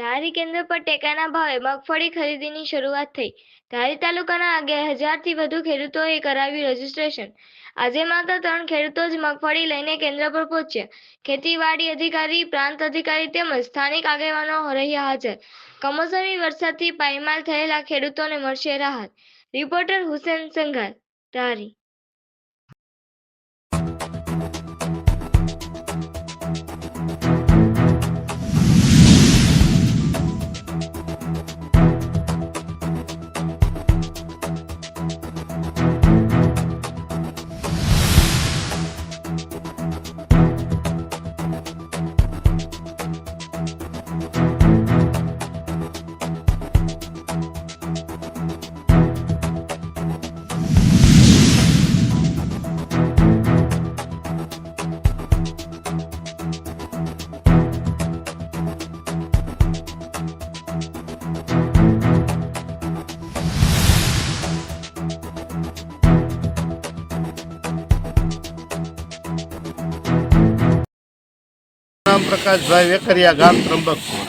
ધારી કેન્દ્ર પર ટેકાના ભાવે મગફળી ખરીદીની શરૂઆત થઈ. ધારી તાલુકાના અગિયાર હજારથી વધુ ખેડૂતોએ કરાવ્યું રજીસ્ટ્રેશન. આજે માત્ર ત્રણ ખેડૂતો જ મગફળી લઈને કેન્દ્ર પર પહોંચ્યા. ખેતીવાડી અધિકારી, પ્રાંત અધિકારી તેમજ સ્થાનિક આગેવાનો રહ્યા હાજર. કમોસમી વરસાદથી પાયમાલ થયેલા ખેડૂતોને મળશે રાહત. રિપોર્ટર હુસેન સંઘાર ધારી. પ્રકાશભાઈ વેકરિયા ગામ ત્રંબકપુર.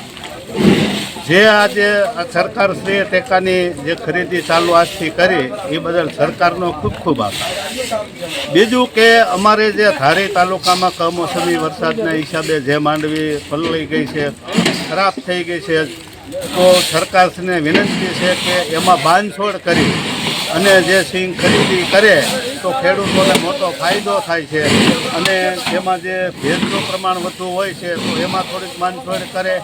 જે આજે સરકારશ્રીએ ટેકાની જે ખરીદી ચાલુ આજથી કરી, એ બદલ સરકારનો ખૂબ ખૂબ આભાર. બીજું કે અમારે જે ધારી તાલુકામાં કમોસમી વરસાદના હિસાબે જે માંડવી પલળી ગઈ છે, ખરાબ થઈ ગઈ છે, તો સરકારશ્રીને વિનંતી છે કે એમાં બાંધછોડ કરી અને જે સિંગ ખરીદી કરે, તો ખેડૂતોને મોટો ફાયદો થાય છે. અને એમાં જે ભેજનું પ્રમાણ વધુ હોય છે, તો એમાં થોડીક માનછોડ કરે.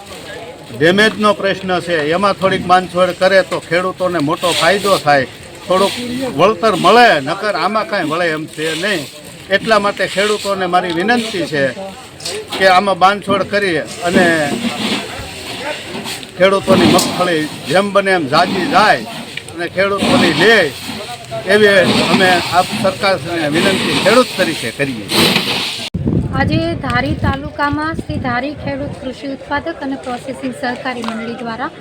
ડેમેજનો પ્રશ્ન છે, એમાં થોડીક બાંધછોડ કરે, તો ખેડૂતોને મોટો ફાયદો થાય. થોડુંક વળતર મળે, નકર આમાં કાંઈ વળે એમ છે નહીં. એટલા માટે ખેડૂતોને મારી વિનંતી છે કે આમાં બાંધછોડ કરી અને ખેડૂતોની મગફળી જેમ બને એમ જાજી જાય. અને ખેડૂતોની લે એવી અમે આપ સરકારને વિનંતી ખેડૂત તરીકે કરીએ. આજે ધારી તાલુકામાં શ્રી ધારી ખેડૂત કૃષિ ઉત્પાદક અને પ્રોસેસિંગ સહકારી મંડળી દ્વારા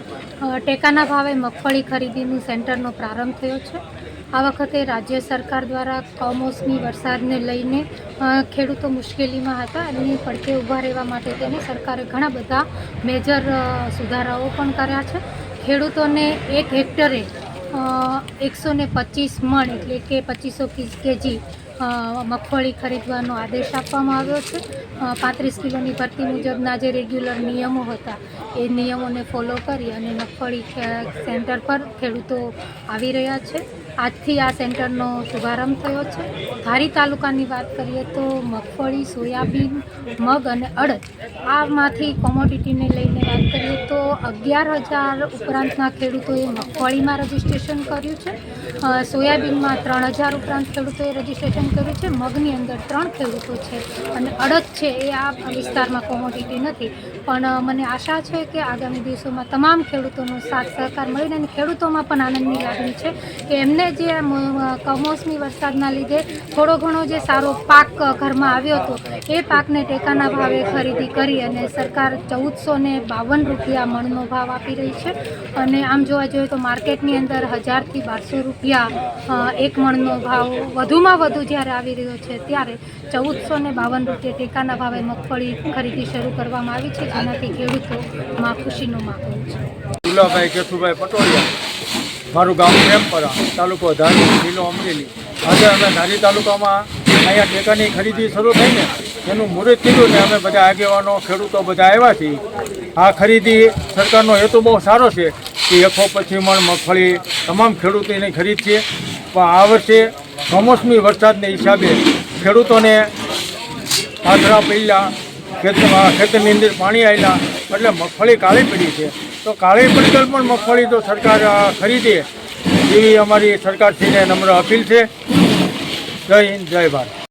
ટેકાના ભાવે મગફળી ખરીદીનું સેન્ટરનો પ્રારંભ થયો છે. આ વખતે રાજ્ય સરકાર દ્વારા કમોસમી વરસાદને લઈને ખેડૂતો મુશ્કેલીમાં હતા. અને પડકે ઊભા રહેવા માટે તેને સરકારે ઘણા બધા મેજર સુધારાઓ પણ કર્યા છે. ખેડૂતોને એક હેક્ટરે એકસો ને પચીસ મણ એટલે કે પચીસો કેજી મગફળી ખરીદવાનો આદેશ આપવામાં આવ્યો છે. પાંત્રીસ કિલોની ભરતી મુજબના જે રેગ્યુલર નિયમો હતા, એ નિયમોને ફોલો કરી અને મગફળી સેન્ટર પર ખેડૂતો આવી રહ્યા છે. આજથી આ સેન્ટરનો શુભારંભ થયો છે. ધારી તાલુકાની વાત કરીએ તો મગફળી, સોયાબીન, મગ અને અડદ આમાંથી કોમોડિટીને લઈને વાત કરીએ તો અગિયાર હજાર ઉપરાંતના ખેડૂતોએ મગફળીમાં રજીસ્ટ્રેશન કર્યું છે. સોયાબીનમાં ત્રણ હજાર ઉપરાંત ખેડૂતોએ રજીસ્ટ્રેશન કર્યું છે. મગની અંદર ત્રણ ખેડૂતો છે અને અડદ છે એ આ વિસ્તારમાં કોમોડિટી નથી. પણ મને આશા છે કે આગામી દિવસોમાં તમામ ખેડૂતોનો સાથ સહકાર મળીને અને ખેડૂતોમાં પણ આનંદની લાગણી છે કે એમને જે કમોસમી વરસાદના લીધે થોડો ઘણો જે સારો પાક ઘરમાં આવ્યો હતો, એ પાકને ટેકાના ભાવે ખરીદી કરી અને સરકાર ચૌદસો ને બાવન રૂપિયા મણનો ભાવ આપી રહી છે. અને આમ જોવા જોઈએ તો માર્કેટની અંદર હજારથી બારસો રૂપિયા એક મણનો ભાવ વધુમાં વધુ જ્યારે આવી રહ્યો છે, ત્યારે ચૌદસો ને બાવન રૂપિયા ટેકાના ભાવે મગફળી ખરીદી શરૂ કરવામાં આવી છે. જેનાથી ખેડૂતોમાં ખુશીનો માહોલ છે. દુલાભાઈ કેશુભાઈ પટોડિયા મારું ગામ પ્રેમપરા તાલુકો ધારી, જિલ્લો અમરેલી. આજે અમે ધારી તાલુકામાં અહીંયા ટેકાની ખરીદી શરૂ થઈને એનું મુહૂર્ત થયું ને અમે બધા આગેવાનો, ખેડૂતો બધા આવ્યા છીએ. આ ખરીદી સરકારનો હેતુ બહુ સારો છે કે એકો પછી મણ મગફળી તમામ ખેડૂતોની ખરીદ છે. પણ આ વર્ષે કમોસમી વરસાદને હિસાબે ખેડૂતોને પાથરા પહેલાં ખેતરમાં, ખેતરની અંદર પાણી આવેલા એટલે મગફળી કાળી પડી છે. તો કાળી પડી પણ મગફળી તો સરકાર ખરીદે. એવી અમારી સરકારશ્રીને નમ્ર અપીલ છે. જય હિન્દ, જય ભારત.